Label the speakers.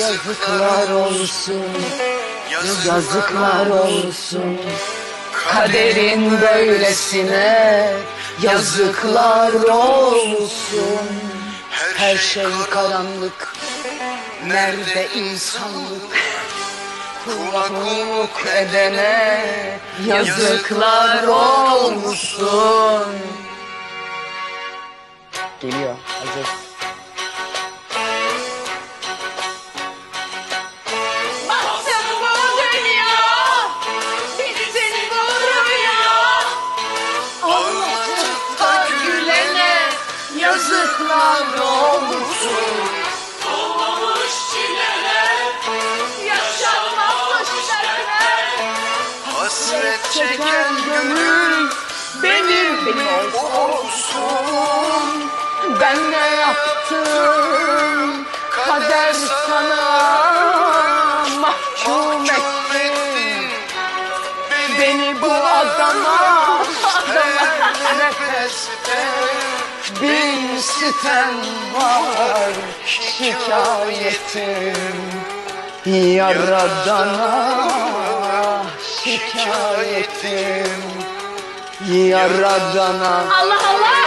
Speaker 1: Yazıklar olsun Yazıklar olsun Kaderin böylesine Yazıklar olsun her şey karanlık, nerede insanlık? Kula edene yazıklar olsun. Geliyor, hazır. Yazıklar olsun.
Speaker 2: Olmamış çileler, yaşanmamış dertler.
Speaker 1: Hasret çeken gönül benim benim olsun. Ben ne yaptım kader sana mahkum ettin. Beni bu adama adama nefeste bir sitem var şikayetim. Yaradana şikayetim. Yaradana.
Speaker 2: Allah Allah!